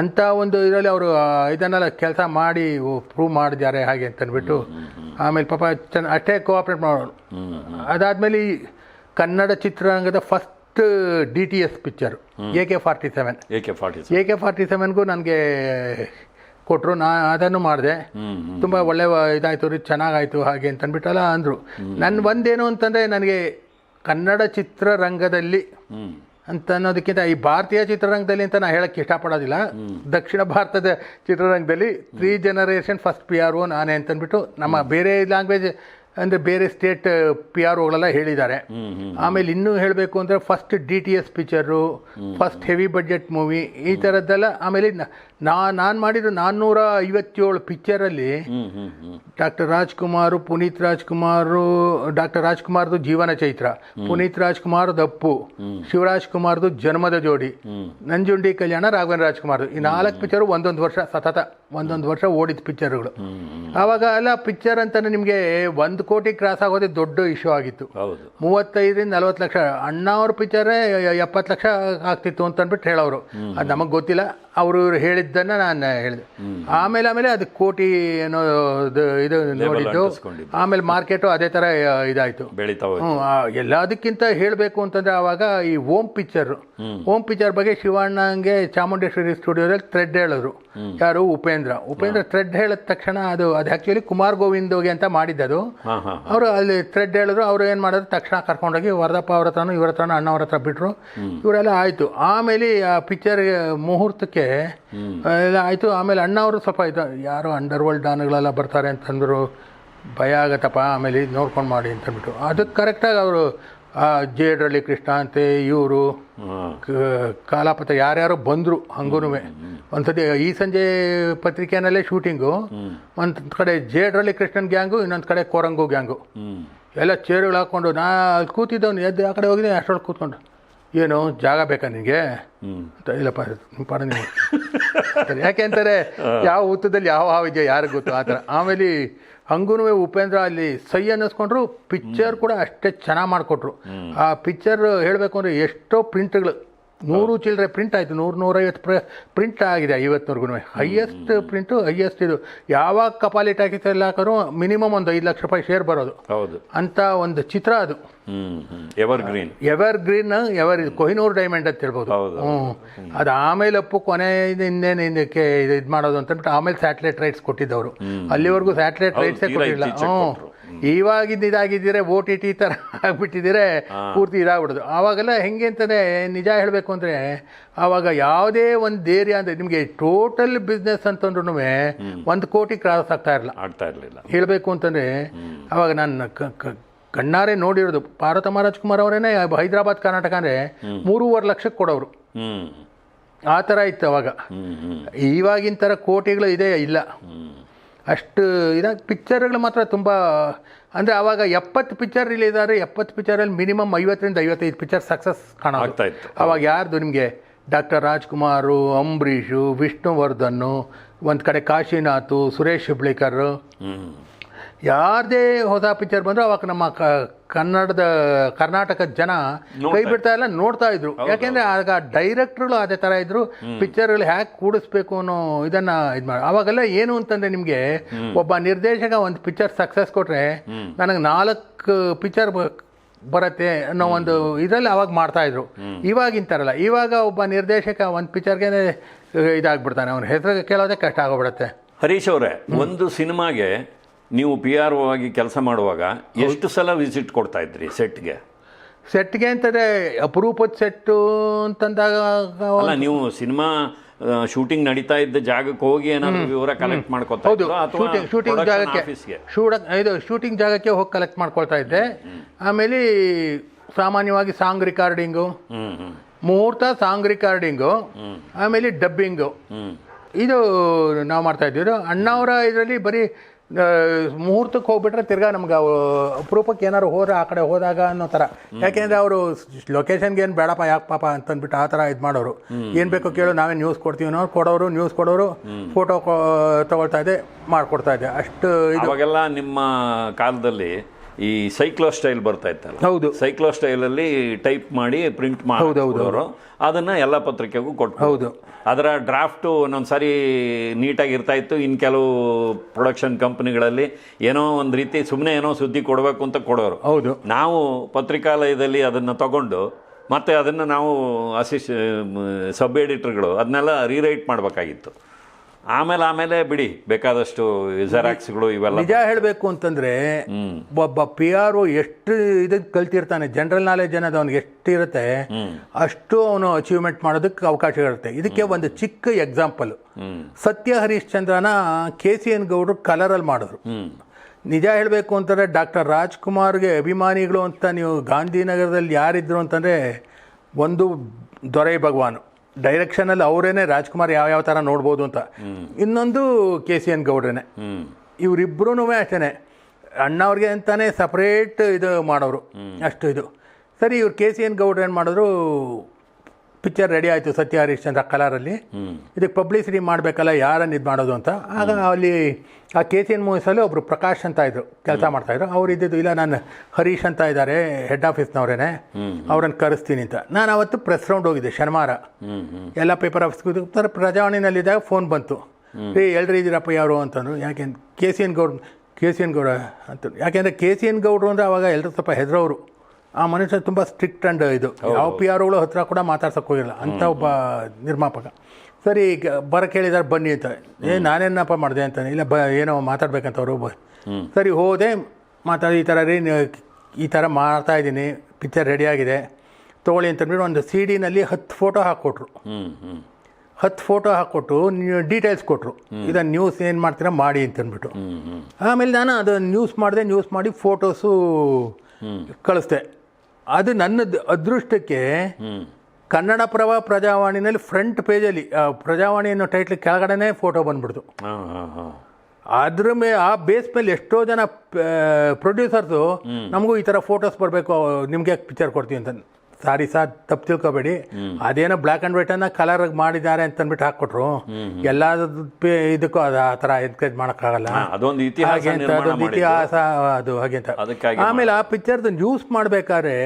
ಅಂತ ಒಂದು ಇದರಲ್ಲಿ ಅವರು ಇದನ್ನೆಲ್ಲ ಕೆಲಸ ಮಾಡಿ ಪ್ರೂವ್ ಮಾಡಿದ್ದಾರೆ ಹಾಗೆ ಅಂತ ಅಂದ್ಬಿಟ್ಟು ಆಮೇಲೆ ಪಾಪ ಚೆನ್ನ ಅಷ್ಟೇ ಕೋಆಪ್ರೇಟ್ ಮಾಡೋರು ಅದಾದಮೇಲೆ ಕನ್ನಡ ಚಿತ್ರರಂಗದ first D T S picture A K forty seven A K forty A K forty ಸೆವೆನ್ಗೂ ನನಗೆ ಕೊಟ್ಟರು ನಾ ಅದನ್ನು ಮಾಡಿದೆ. ತುಂಬ ಒಳ್ಳೆ ಇದಾಯಿತು ರೀ ಚೆನ್ನಾಗಾಯಿತು ಹಾಗೆ ಅಂತ ಅಂದ್ಬಿಟ್ಟಲ್ಲ ಅಂದರು. ನನ್ನ ಒಂದೇನು ಅಂತಂದರೆ ನನಗೆ ಕನ್ನಡ ಚಿತ್ರರಂಗದಲ್ಲಿ ಅಂತ ಅನ್ನೋದಕ್ಕಿಂತ ಈ ಭಾರತೀಯ ಚಿತ್ರರಂಗದಲ್ಲಿ ಅಂತ ನಾನು ಹೇಳಕ್ಕೆ ಇಷ್ಟಪಡೋದಿಲ್ಲ. ದಕ್ಷಿಣ ಭಾರತದ ಚಿತ್ರರಂಗದಲ್ಲಿ three generation first P R O ನಾನೇ ಅಂತಂದ್ಬಿಟ್ಟು ನಮ್ಮ ಬೇರೆ ಲ್ಯಾಂಗ್ವೇಜ್ ಅಂದರೆ ಬೇರೆ ಸ್ಟೇಟ್ ಪಿ ಆರ್ ಒಗಳೆಲ್ಲ ಹೇಳಿದ್ದಾರೆ. ಆಮೇಲೆ ಇನ್ನೂ ಹೇಳಬೇಕು ಅಂದರೆ first D T S picture first heavy budget movie ಈ ಥರದ್ದೆಲ್ಲ ಆಮೇಲೆ ನ- ನಾನು ಮಾಡಿದ ನಾನ್ನೂರ ಐವತ್ತೇಳು ಪಿಕ್ಚರಲ್ಲಿ ಡಾಕ್ಟರ್ ರಾಜ್ಕುಮಾರ್ ಪುನೀತ್ ರಾಜ್ಕುಮಾರ್ ಡಾಕ್ಟರ್ ರಾಜ್ಕುಮಾರ್ದು ಜೀವನ ಚೈತ್ರ ಪುನೀತ್ ರಾಜ್ಕುಮಾರ್ ದಪ್ಪು ಶಿವರಾಜ್ ಕುಮಾರ್ದು ಜನ್ಮದ ಜೋಡಿ ನಂಜುಂಡಿ ಕಲ್ಯಾಣ ರಾಘವೇಂದ್ರ ರಾಜ್ಕುಮಾರ್ದು. ಈ ನಾಲ್ಕು ಪಿಕ್ಚರು ಒಂದೊಂದು ವರ್ಷ ಸತತ ಒಂದೊಂದು ವರ್ಷ ಓಡಿದ ಪಿಕ್ಚರ್ಗಳು ಆವಾಗ ಎಲ್ಲ ಪಿಕ್ಚರ್ ಅಂತಾನೆ ನಿಮಗೆ ಒಂದು ಕೋಟಿ ಕ್ರಾಸ್ ಆಗೋದೇ ದೊಡ್ಡ ಇಶ್ಯೂ ಆಗಿತ್ತು. ಮೂವತ್ತೈದರಿಂದ ನಲವತ್ತು ಲಕ್ಷ. ಅಣ್ಣ ಅವ್ರ ಪಿಕ್ಚರೇ ಎಪ್ಪತ್ತು ಲಕ್ಷ ಆಗ್ತಿತ್ತು ಅಂತ ಅಂದ್ಬಿಟ್ಟು ಹೇಳೋರು ಅದು ನಮಗೆ ಗೊತ್ತಿಲ್ಲ. ಅವರು ಹೇಳಿದ್ದನ್ನು ನಾನು ಹೇಳಿದೆ. ಆಮೇಲೆ ಆಮೇಲೆ ಅದು ಕೋಟಿ ಏನೋ ಇದು ನೋಡಿದ್ದು ಆಮೇಲೆ ಮಾರ್ಕೆಟು ಅದೇ ಥರ ಇದಾಯಿತು. ಹ್ಞೂ ಎಲ್ಲದಕ್ಕಿಂತ ಹೇಳಬೇಕು ಅಂತಂದರೆ ಆವಾಗ ಈ ಓಮ್ ಪಿಕ್ಚರ್. ಓಮ್ ಪಿಚರ್ ಬಗ್ಗೆ ಶಿವಣ್ಣಂಗೆ ಚಾಮುಂಡೇಶ್ವರಿ ಸ್ಟುಡಿಯೋದಲ್ಲಿ ಥ್ರೆಡ್ ಹೇಳಿದ್ರು ಯಾರು? ಉಪೇಂದ್ರ. ಉಪೇಂದ್ರ ಥ್ರೆಡ್ ಹೇಳಿದ ತಕ್ಷಣ ಅದು ಅದು ಆ್ಯಕ್ಚುಲಿ ಕುಮಾರ್ ಗೋವಿಂದೋಗೆ ಅಂತ ಮಾಡಿದ್ದದು. ಅವರು ಅಲ್ಲಿ ಥ್ರೆಡ್ ಹೇಳಿದ್ರು ಅವ್ರು ಏನು ಮಾಡಿದ್ರು? ತಕ್ಷಣ ಕರ್ಕೊಂಡೋಗಿ ವರದಪ್ಪ ಅವ್ರ ಹತ್ರನೂ ಇವ್ರ ಹತ್ರನೂ ಅಣ್ಣವ್ರ ಹತ್ರ ಬಿಟ್ಟರು ಇವರೆಲ್ಲ ಆಯಿತು. ಆಮೇಲೆ ಆ ಪಿಕ್ಚರ್ ಮುಹೂರ್ತಕ್ಕೆ ಎಲ್ಲ ಆಯಿತು. ಆಮೇಲೆ ಅಣ್ಣ ಅವರು ಸ್ವಲ್ಪ ಇದು ಯಾರು ಅಂಡರ್ ವರ್ಲ್ಡ್ ಡಾನ್ಗಳೆಲ್ಲ ಬರ್ತಾರೆ ಅಂತಂದ್ರು ಭಯ ಆಗತ್ತಪ್ಪ ಆಮೇಲೆ ಇದು ನೋಡ್ಕೊಂಡು ಮಾಡಿ ಅಂತಂದ್ಬಿಟ್ಟು ಅದಕ್ಕೆ ಕರೆಕ್ಟಾಗಿ ಅವರು ಜೇಡ್ರಳ್ಳಿ ಕೃಷ್ಣ ಅಂತೆ ಇವರು ಕಾಲಾಪತ್ರ ಯಾರ್ಯಾರು ಬಂದರು ಹಂಗೂ ಒಂದ್ಸತಿ ಈ ಸಂಜೆ ಪತ್ರಿಕೆಯಲ್ಲೇ ಶೂಟಿಂಗು ಒಂದು ಕಡೆ ಜೇಡ್ರಳ್ಳಿ ಕೃಷ್ಣನ್ ಗ್ಯಾಂಗು ಇನ್ನೊಂದು ಕಡೆ ಕೊರಂಗು ಗ್ಯಾಂಗು. ಎಲ್ಲ ಚೇರುಗಳು ಹಾಕ್ಕೊಂಡು ನಾ ಅಲ್ಲಿ ಕೂತಿದ್ದವನು ಎದ್ದು ಆ ಕಡೆ ಹೋಗಿದ್ದೆ ಅಷ್ಟೊಳಗೆ ಕೂತ್ಕೊಂಡು. ಏನು ಜಾಗ ಬೇಕಾ ನಿನಗೆ? ಅಂತ ಇಲ್ಲಪ್ಪ ಪಾಡ ನೀವು. ಯಾಕೆ ಅಂತಾರೆ ಯಾವ ಹುತ್ತದಲ್ಲಿ ಯಾವ ಹಾವು ಇದೆಯೋ ಯಾರಿಗೆ ಗೊತ್ತು ಆ ಥರ. ಆಮೇಲೆ ಹಂಗೂ ಉಪೇಂದ್ರ ಅಲ್ಲಿ ಸೈ ಅನ್ನಿಸ್ಕೊಂಡ್ರು ಪಿಕ್ಚರ್ ಕೂಡ ಅಷ್ಟೇ ಚೆನ್ನಾಗಿ ಮಾಡಿಕೊಟ್ರು. ಆ ಪಿಕ್ಚರ್ ಹೇಳಬೇಕು ಅಂದರೆ ಎಷ್ಟೋ ಪ್ರಿಂಟ್ಗಳು ನೂರು ಚಿಲ್ಲರೆ ಪ್ರಿಂಟ್ ಆಯಿತು ನೂರು ನೂರೈವತ್ತು ಪ್ರ ಪ್ರಿಂಟ್ ಆಗಿದೆ ಐವತ್ತುವರೆಗೂ ಹೈಯೆಸ್ಟ್ ಪ್ರಿಂಟು ಹೈಯೆಸ್ಟ್ ಇದು. ಯಾವಾಗ ಕಪಾಲಿ ಎಲ್ಲ ಹಾಕೋರು ಮಿನಿಮಮ್ ಒಂದು ಐದು ಲಕ್ಷ ರೂಪಾಯಿ ಶೇರ್ ಬರೋದು. ಹೌದು. ಅಂತ ಒಂದು ಚಿತ್ರ ಅದು. Evergreen evergreen ever ಇದು ಕೊಹಿನೂರು ಡೈಮಂಡ್ ಅಂತ ಹೇಳ್ಬೋದು. ಹ್ಞೂ ಅದು ಆಮೇಲೆ ಅಪ್ಪು ಕೊನೆ ಇನ್ನೇನು ಇದಕ್ಕೆ ಇದು ಇದು ಮಾಡೋದು ಅಂತಂದ್ಬಿಟ್ಟು ಆಮೇಲೆ ಸ್ಯಾಟಲೈಟ್ ರೈಟ್ಸ್ ಕೊಟ್ಟಿದ್ದವರು. ಅಲ್ಲಿವರೆಗೂ ಸ್ಯಾಟಲೈಟ್ ರೈಟ್ಸೇ ಕೊಟ್ಟಿಲ್ಲ. ಹ್ಞೂ ಕೊಟ್ರು. ಇದಾಗಿದ್ದೀರಾ ಓ ಟಿ ಟಿ ಥರ <laughs> ಆಗಿಬಿಟ್ಟಿದ್ದೀರ ಪೂರ್ತಿ ಇದಾಗ್ಬಿಡೋದು. ಆವಾಗೆಲ್ಲ ಹೆಂಗೆ ಅಂತಲೇ ನಿಜ ಹೇಳಬೇಕು ಅಂದರೆ ಆವಾಗ ಯಾವುದೇ ಒಂದು ಧೈರ್ಯ ಅಂದರೆ ನಿಮಗೆ ಟೋಟಲ್ ಬಿಸ್ನೆಸ್ ಅಂತಂದ್ರೂ ಒಂದು ಕೋಟಿ ಕ್ರಾಸ್ ಆಗ್ತಾ ಇರಲಿಲ್ಲ. ಆಗ್ತಾ ಇರಲಿಲ್ಲ. ಹೇಳಬೇಕು ಅಂತಂದರೆ ಆವಾಗ ನಾನು ಕಣ್ಣಾರೆ ನೋಡಿರೋದು. ಪಾರ್ವತಮ್ಮ ರಾಜ್ಕುಮಾರ್ ಅವರೇನೆ ಹೈದರಾಬಾದ್ ಕರ್ನಾಟಕ ಅಂದರೆ ಮೂರುವರೆ ಲಕ್ಷಕ್ಕೆ ಕೊಡೋರು ಆ ಥರ ಇತ್ತು ಅವಾಗ. ಇವಾಗಿನ ಥರ ಕೋಟಿಗಳು ಇದೆ ಇಲ್ಲ. ಅಷ್ಟು ಇದಾಗಿ ಪಿಕ್ಚರ್ಗಳು ಮಾತ್ರ ತುಂಬ ಅಂದರೆ ಆವಾಗ ಎಪ್ಪತ್ತು ಪಿಕ್ಚರ್ ರಿಲೀಸ್ ಆದರೆ ಎಪ್ಪತ್ತು ಪಿಕ್ಚರಲ್ಲಿ ಮಿನಿಮಮ್ ಐವತ್ತರಿಂದ ಐವತ್ತೈದು ಪಿಕ್ಚರ್ ಸಕ್ಸಸ್ ಕಾಣಾಗ್ತಾ ಇತ್ತು. ಅವಾಗ ಯಾರ್ದು ನಿಮಗೆ? ಡಾಕ್ಟರ್ ರಾಜ್ಕುಮಾರು ಅಂಬರೀಷು ವಿಷ್ಣುವರ್ಧನ್ನು ಒಂದು ಕಡೆ ಕಾಶಿನಾಥು ಸುರೇಶ್ ಹುಬ್ಳಿಕರ್ ಯಾರದೇ ಹೊಸ ಪಿಕ್ಚರ್ ಬಂದರೂ ಅವಾಗ ನಮ್ಮ ಕ- ಕನ್ನಡದ ಕರ್ನಾಟಕದ ಜನ ಕೈ ಬಿಡ್ತಾ ಇಲ್ಲ ನೋಡ್ತಾ ಇದ್ರು. ಯಾಕೆಂದ್ರೆ ಆಗ ಡೈರೆಕ್ಟ್ರುಗಳು ಅದೇ ತರ ಇದ್ರು ಪಿಕ್ಚರ್ಗಳು ಹ್ಯಾಕ್ ಕೂಡಿಸ್ಬೇಕು ಅನ್ನೋ ಇದನ್ನ ಇದು ಮಾಡಿ ಅವಾಗೆಲ್ಲ ಏನು ಅಂತಂದ್ರೆ ನಿಮ್ಗೆ ಒಬ್ಬ ನಿರ್ದೇಶಕ ಒಂದು ಪಿಕ್ಚರ್ ಸಕ್ಸಸ್ ಕೊಟ್ರೆ ನನಗೆ ನಾಲ್ಕು ಪಿಕ್ಚರ್ ಬರತ್ತೆ ಅನ್ನೋ ಒಂದು ಇದರಲ್ಲಿ ಅವಾಗ ಮಾಡ್ತಾ ಇದ್ರು. ಇವಾಗಿನ ಇಂತಾರಲ್ಲ ಇವಾಗ ಒಬ್ಬ ನಿರ್ದೇಶಕ ಒಂದು ಪಿಕ್ಚರ್ಗೆ ಇದಾಗ್ಬಿಡ್ತಾನೆ. ಅವನ ಹೆಸರು ಕೇಳೋದೇ ಕಷ್ಟ ಆಗೋಗ್ಬಿಡತ್ತೆ ಹರೀಶ್ ಅವರೇ ಒಂದು ಸಿನಿಮಾಗೆ ನೀವು ಪಿ ಆರ್ ಒ ಆಗಿ ಕೆಲಸ ಮಾಡುವಾಗ ಎಷ್ಟು ಸಲ ವಿಸಿಟ್ ಕೊಡ್ತಾ ಇದ್ರಿ ಸೆಟ್ಗೆ? ಸೆಟ್ಗೆ ಅಂತಂದರೆ ಅಪರೂಪದ ಸೆಟ್ಟು ಅಂತಂದಾಗ ಅಲ್ಲ ನೀವು ಸಿನಿಮಾ ಶೂಟಿಂಗ್ ನಡೀತಾ ಇದ್ದ ಜಾಗಕ್ಕೆ ಹೋಗಿ ಏನಾದ್ರು ವಿವರ ಕಲೆಕ್ಟ್ ಮಾಡ್ಕೊತಾ ಹೌದು. ಶೂಟಿಂಗ್ ಶೂಟಿಂಗ್ ಜಾಗಕ್ಕೆ ಶೂಟ ಇದು ಶೂಟಿಂಗ್ ಜಾಗಕ್ಕೆ ಹೋಗಿ ಕಲೆಕ್ಟ್ ಮಾಡ್ಕೊಳ್ತಾ ಇದ್ದೆ. ಆಮೇಲೆ ಸಾಮಾನ್ಯವಾಗಿ ಸಾಂಗ್ ರಿಕಾರ್ಡಿಂಗು ಮುಹೂರ್ತ ಸಾಂಗ್ ರಿಕಾರ್ಡಿಂಗು ಆಮೇಲೆ ಡಬ್ಬಿಂಗು ಇದು ನಾವು ಮಾಡ್ತಾ ಇದ್ದೀವಿ. ಅಣ್ಣವರ ಇದರಲ್ಲಿ ಬರೀ ಮುಹೂರ್ತಕ್ಕೆ ಹೋಗ್ಬಿಟ್ರೆ ತಿರ್ಗಾ ನಮ್ಗೆ ಅಪರೂಪಕ್ಕೆ ಏನಾದ್ರು ಹೋದ್ರೆ ಆ ಕಡೆ ಹೋದಾಗ ಅನ್ನೋ ಥರ. ಯಾಕೆಂದ್ರೆ ಅವರು ಲೊಕೇಶನ್ಗೆ ಏನು ಬೇಡಪ್ಪ ಯಾಕೆ ಪಾಪ ಅಂತಂದ್ಬಿಟ್ಟು ಆ ಥರ ಇದು ಮಾಡೋರು. ಏನು ಬೇಕೋ ಕೇಳು ನಾವೇ ನ್ಯೂಸ್ ಕೊಡ್ತೀವಿ ಅನ್ನೋ ಕೊಡೋರು ನ್ಯೂಸ್ ಕೊಡೋರು ಫೋಟೋ ತಗೊಳ್ತಾ ಇದೆ ಮಾಡ್ಕೊಡ್ತಾ ಇದೆ. ಅಷ್ಟು ಇವಾಗೆಲ್ಲ ನಿಮ್ಮ ಕಾಲದಲ್ಲಿ ಈ ಸೈಕ್ಲೋ ಸ್ಟೈಲ್ ಬರ್ತಾ ಇತ್ತಲ್ಲ? ಹೌದು. ಸೈಕ್ಲೋ ಸ್ಟೈಲಲ್ಲಿ ಟೈಪ್ ಮಾಡಿ ಪ್ರಿಂಟ್ ಮಾಡೋರು ಅದನ್ನ ಎಲ್ಲ ಪತ್ರಿಕೆಗೂ ಕೊಟ್ಟು ಹೌದು. ಅದರ ಡ್ರಾಫ್ಟು ಒಂದೊಂದ್ಸಾರಿ ನೀಟಾಗಿ ಇರ್ತಾ ಇತ್ತು. ಇನ್ನು ಕೆಲವು ಪ್ರೊಡಕ್ಷನ್ ಕಂಪ್ನಿಗಳಲ್ಲಿ ಏನೋ ಒಂದು ರೀತಿ ಸುಮ್ಮನೆ ಏನೋ ಸುದ್ದಿ ಕೊಡಬೇಕು ಅಂತ ಕೊಡೋರು. ಹೌದು. ನಾವು ಪತ್ರಿಕಾಲಯದಲ್ಲಿ ಅದನ್ನು ತಗೊಂಡು ಮತ್ತು ಅದನ್ನು ನಾವು ಅಸಿಸ್ ಸಬ್ ಎಡಿಟರ್ಗಳು ಅದನ್ನೆಲ್ಲ ರೀರೈಟ್ ಮಾಡಬೇಕಾಗಿತ್ತು. ಆಮೇಲೆ ಆಮೇಲೆ ಬಿಡಿ ಬೇಕಾದಷ್ಟು ಜೆರಾಕ್ಸ್ಗಳು ಇವೆಲ್ಲ ನಿಜ ಹೇಳಬೇಕು ಅಂತಂದ್ರೆ ಒಬ್ಬ ಪಿ ಆರ್ ಒ ಎಷ್ಟು ಇದಕ್ಕೆ ಕಲ್ತಿರ್ತಾನೆ ಜನರಲ್ ನಾಲೆಜ್ ಅನ್ನೋದು ಅವ್ನಿಗೆ ಎಷ್ಟು ಇರುತ್ತೆ ಅಷ್ಟು ಅವನು ಅಚೀವ್ಮೆಂಟ್ ಮಾಡೋದಕ್ಕೆ ಅವಕಾಶ ಇರುತ್ತೆ. ಇದಕ್ಕೆ ಒಂದು ಚಿಕ್ಕ ಎಕ್ಸಾಂಪಲ್. ಸತ್ಯ ಹರಿಶ್ಚಂದ್ರನ ಕೆ ಸಿ ಎನ್ ಗೌಡರು ಕಲರಲ್ಲಿ ಮಾಡಿದ್ರು. ನಿಜ ಹೇಳಬೇಕು ಅಂತಂದರೆ ಡಾಕ್ಟರ್ ರಾಜ್ಕುಮಾರ್ಗೆ ಅಭಿಮಾನಿಗಳು ಅಂತ ನೀವು ಗಾಂಧಿನಗರದಲ್ಲಿ ಯಾರಿದ್ರು ಅಂತಂದರೆ ಒಂದು ದೊರೆ ಭಗವಾನ್. ಡೈರೆಕ್ಷನಲ್ಲಿ ಅವರೇನೆ ರಾಜ್ಕುಮಾರ್ ಯಾವ ಯಾವ ಥರ ನೋಡ್ಬೋದು ಅಂತ. ಇನ್ನೊಂದು ಕೆ ಸಿ ಎನ್ ಗೌಡ್ರೇನೆ. ಇವರಿಬ್ರು ಇವರಿಬ್ಬರೂ ಅಷ್ಟೇ ಅಣ್ಣವ್ರಿಗೆ ಅಂತಾನೆ ಸಪ್ರೇಟ್ ಇದು ಮಾಡೋರು. ಅಷ್ಟು ಇದು. ಸರಿ, ಇವ್ರು ಕೆ ಸಿ ಎನ್ ಗೌಡ್ರು ಮಾಡಿದ್ರು? ಪಿಕ್ಚರ್ ರೆಡಿ ಆಯಿತು ಸತ್ಯ ಹರಿಶ್ಚಂದ್ರ ಕಲರಲ್ಲಿ. ಇದಕ್ಕೆ ಪಬ್ಲಿಸಿಟಿ ಮಾಡಬೇಕಲ್ಲ ಯಾರನ್ನು ಇದು ಮಾಡೋದು ಅಂತ. ಆಗ ಅಲ್ಲಿ ಆ ಕೆ ಸಿ ಎನ್ ಮೂವೀಸಲ್ಲಿ ಒಬ್ಬರು ಪ್ರಕಾಶ್ ಅಂತ ಇದ್ರು ಕೆಲಸ ಮಾಡ್ತಾಯಿದ್ರು ಅವ್ರು ಇದ್ದಿದ್ದು ಇಲ್ಲ ನಾನು ಹರೀಶ್ ಅಂತ ಇದ್ದಾರೆ ಹೆಡ್ ಆಫೀಸ್ನವರೇನೆ ಅವ್ರನ್ನ ಕರೆಸ್ತೀನಿ ಅಂತ. ನಾನು ಅವತ್ತು ಪ್ರೆಸ್ ರೌಂಡ್ ಹೋಗಿದ್ದೆ ಶನಿವಾರ. ಎಲ್ಲ ಪೇಪರ್ ಆಫೀಸ್ಗೆ ಪ್ರಜಾವಾಣಿನಲ್ಲಿದ್ದಾಗ ಫೋನ್ ಬಂತು. ರೀ ಎಲ್ರಿ ಇದ್ದೀರಪ್ಪ ಯಾರು ಅಂತಂದ್ರು. ಯಾಕೆ K C N Gowd K C N Gowda ಅಂತ. ಯಾಕೆಂದರೆ ಕೆ ಸಿ ಎನ್ ಗೌಡ್ರು ಅಂದರೆ ಅವಾಗ ಎಲ್ಲರೂ ಸ್ವಲ್ಪ ಹೆದರೋರು. ಆ ಮನುಷ್ಯ ತುಂಬ ಸ್ಟ್ರಿಕ್ಟ್ ಆ್ಯಂಡ್ ಇದು. ಯಾವ ಪಿ ಆರ್ಗಳು ಹತ್ರ ಕೂಡ ಮಾತಾಡ್ಸಕ್ಕೆ ಹೋಗಿಲ್ಲ. ಅಂತ ಒಬ್ಬ ನಿರ್ಮಾಪಕ. ಸರಿ ಈಗ ಬರ ಕೇಳಿದಾರೆ ಬನ್ನಿ ಅಂತ. ಏ ನಾನೇನಪ್ಪ ಮಾಡಿದೆ ಅಂತ. ಇಲ್ಲ ಬ ಏನೋ ಮಾತಾಡ್ಬೇಕಂತ ಅವರು ಸರಿ ಹೋದೆ ಮಾತಾಡಿ ಈ ಥರ ರೀ ಈ ಥರ ಮಾಡ್ತಾ ಇದ್ದೀನಿ ಪಿಕ್ಚರ್ ರೆಡಿಯಾಗಿದೆ ತೊಗೊಳ್ಳಿ ಅಂತಂದ್ಬಿಟ್ಟು ಒಂದು ಸಿ ಡಿನಲ್ಲಿ ಹತ್ತು ಫೋಟೋ ಹಾಕ್ಕೊಟ್ರು. ಹತ್ತು ಫೋಟೋ ಹಾಕ್ಕೊಟ್ಟು ನೀವು ಡೀಟೇಲ್ಸ್ ಕೊಟ್ಟರು ಇದನ್ನು ನ್ಯೂಸ್ ಏನು ಮಾಡ್ತೀರಾ ಮಾಡಿ ಅಂತಂದ್ಬಿಟ್ಟು ಆಮೇಲೆ ನಾನು ಅದು ನ್ಯೂಸ್ ಮಾಡಿದೆ ನ್ಯೂಸ್ ಮಾಡಿ ಫೋಟೋಸು ಕಳಿಸ್ದೆ. ಅದು ನನ್ನ ಅದೃಷ್ಟಕ್ಕೆ ಕನ್ನಡ ಕನ್ನಡಪ್ರಭ ಪ್ರಜಾವಾಣಿನಲ್ಲಿ ಫ್ರಂಟ್ ಪೇಜಲ್ಲಿ ಪ್ರಜಾವಾಣಿ ಅನ್ನೋ ಟೈಟ್ಲ್ ಕೆಳಗಡೆನೇ ಫೋಟೋ ಬಂದ್ಬಿಡ್ತು. ಹಾಂ ಹಾಂ ಹಾಂ. ಅದ್ರ ಮೇ ಆ ಬೇಸ್ ಮೇಲೆ ಎಷ್ಟೋ ಜನ ಪ್ರೊಡ್ಯೂಸರ್ಸು ನಮಗೂ ಈ ಥರ ಫೋಟೋಸ್ ಬರಬೇಕು ನಿಮಗೆ ಪಿಕ್ಚರ್ ಕೊಡ್ತೀವಿ ಅಂತ ಸಾರಿ ಸರ್ ತಪ್ಪು ತಿಳ್ಕೊಬೇಡಿ. ಅದೇನೋ ಬ್ಲ್ಯಾಕ್ ಆ್ಯಂಡ್ ವೈಟನ್ನು ಕಲರ್ ಮಾಡಿದ್ದಾರೆ ಅಂತ ಅಂದ್ಬಿಟ್ಟು ಹಾಕ್ಕೊಟ್ರು. ಎಲ್ಲ ಇದಕ್ಕೂ ಅದು ಆ ಥರ ಎನ್ಕರೇಜ್ ಮಾಡೋಕ್ಕಾಗಲ್ಲ. ಅದೊಂದು ಇತಿಹಾಸ ಅದು ಹಾಗೆ ಅಂತ. ಆಮೇಲೆ ಆ ಪಿಕ್ಚರ್ದು ನ್ಯೂಸ್ ಮಾಡಬೇಕಾದ್ರೆ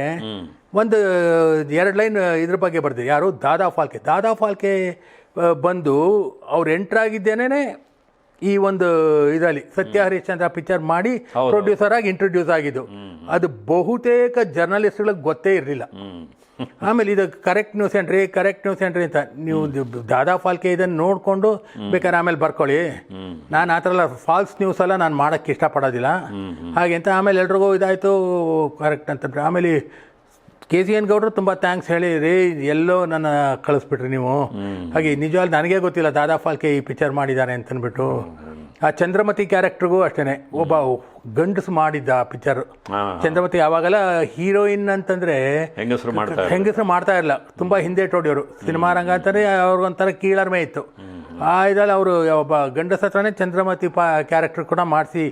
ಒಂದು ಎರಡು ಲೈನ್ ಇದ್ರ ಬಗ್ಗೆ ಬರ್ತೀವಿ ಯಾರು? ದಾದಾ ಫಾಲ್ಕೆ. ದಾದಾ ಫಾಲ್ಕೆ ಬಂದು ಅವ್ರು ಎಂಟ್ರಾಗಿದ್ದೇನೆ ಈ ಒಂದು ಇದರಲ್ಲಿ ಸತ್ಯ ಹರಿಶ್ಚಂದ್ರ ಪಿಕ್ಚರ್ ಮಾಡಿ ಪ್ರೊಡ್ಯೂಸರ್ ಆಗಿ ಇಂಟ್ರೊಡ್ಯೂಸ್ ಆಗಿದ್ದು. ಅದು ಬಹುತೇಕ ಜರ್ನಲಿಸ್ಟ್ಗಳಿಗೆ ಗೊತ್ತೇ ಇರಲಿಲ್ಲ. <laughs> ಆಮೇಲೆ ಇದು ಕರೆಕ್ಟ್ ನ್ಯೂಸ್ ಏನ್ರಿ ಕರೆಕ್ಟ್ ನ್ಯೂಸ್ ಏನ್ರಿ ಅಂತ ನೀವು ದಾದಾ ಫಾಲ್ಕೆ ಇದನ್ನು ನೋಡಿಕೊಂಡು ಬೇಕಾದ್ರೆ ಆಮೇಲೆ ಬರ್ಕೊಳ್ಳಿ. ನಾನು ಆ ಥರ ಎಲ್ಲ ಫಾಲ್ಸ್ ನ್ಯೂಸ್ ಎಲ್ಲ ನಾನು ಮಾಡೋಕ್ಕೆ ಇಷ್ಟಪಡೋದಿಲ್ಲ. ಹಾಗೆ ಅಂತ ಆಮೇಲೆ ಎಲ್ರಿಗೂ ಇದಾಯಿತು ಕರೆಕ್ಟ್ ಅಂತ. ಆಮೇಲೆ ಕೆ ಸಿ ಎನ್ ಗೌಡ್ರು ತುಂಬ ಥ್ಯಾಂಕ್ಸ್ ಹೇಳಿ ರೀ ಎಲ್ಲೋ ನನ್ನ ಕಳಿಸ್ಬಿಟ್ರಿ ನೀವು. ಹಾಗೆ ನಿಜವಾಗಿ ನನಗೆ ಗೊತ್ತಿಲ್ಲ ದಾದಾ ಫಾಲ್ಕೆ ಈ ಪಿಕ್ಚರ್ ಮಾಡಿದ್ದಾರೆ ಅಂತಂದ್ಬಿಟ್ಟು ಆ ಚಂದ್ರಮತಿ ಕ್ಯಾರೆಕ್ಟ್ರಿಗೂ ಅಷ್ಟೇ ಒಬ್ಬ ಗಂಡಸು ಮಾಡಿದ್ದ ಆ ಪಿಕ್ಚರ್ ಚಂದ್ರಮತಿ ಯಾವಾಗೆಲ್ಲ ಹೀರೋಯಿನ್ ಅಂತಂದ್ರೆ ಹೆಂಗಸರು ಮಾಡ್ತಾ ಇರಲಿಲ್ಲ. ತುಂಬಾ ಹಿಂದೆ ಟೋಡಿಯವರು ಸಿನಿಮಾ ರಂಗ ಅಂತಂದ್ರೆ ಅವ್ರಿಗೊಂಥರ ಕೀಳರ್ಮೆ ಇತ್ತು. ಆ ಇದ್ರಲ್ಲಿ ಅವರು ಒಬ್ಬ ಗಂಡಸ ಹತ್ರನೇ ಚಂದ್ರಮತಿ ಪಾ ಕ್ಯಾರೆಕ್ಟರ್ ಕೂಡ ಮಾಡಿಸಿ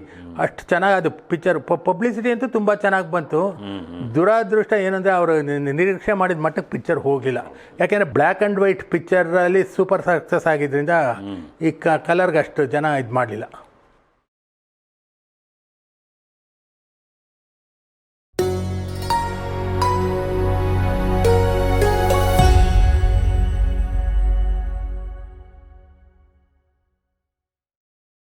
ಅಷ್ಟು ಚೆನ್ನಾಗಿ ಅದು ಪಿಕ್ಚರ್ ಪಬ್ಲಿಸಿಟಿ ಅಂತೂ ತುಂಬ ಚೆನ್ನಾಗಿ ಬಂತು. ದುರಾದೃಷ್ಟ ಏನಂದರೆ ಅವರು ನಿರೀಕ್ಷೆ ಮಾಡಿದ ಮಟ್ಟಕ್ಕೆ ಪಿಕ್ಚರ್ ಹೋಗಲಿಲ್ಲ. ಯಾಕೆಂದರೆ ಬ್ಲ್ಯಾಕ್ ಆ್ಯಂಡ್ ವೈಟ್ ಪಿಕ್ಚರಲ್ಲಿ ಸೂಪರ್ ಸಕ್ಸಸ್ ಆಗಿದ್ದರಿಂದ ಈ ಕಲರ್ಗೆ ಅಷ್ಟು ಜನ ಇದು ಮಾಡಲಿಲ್ಲ.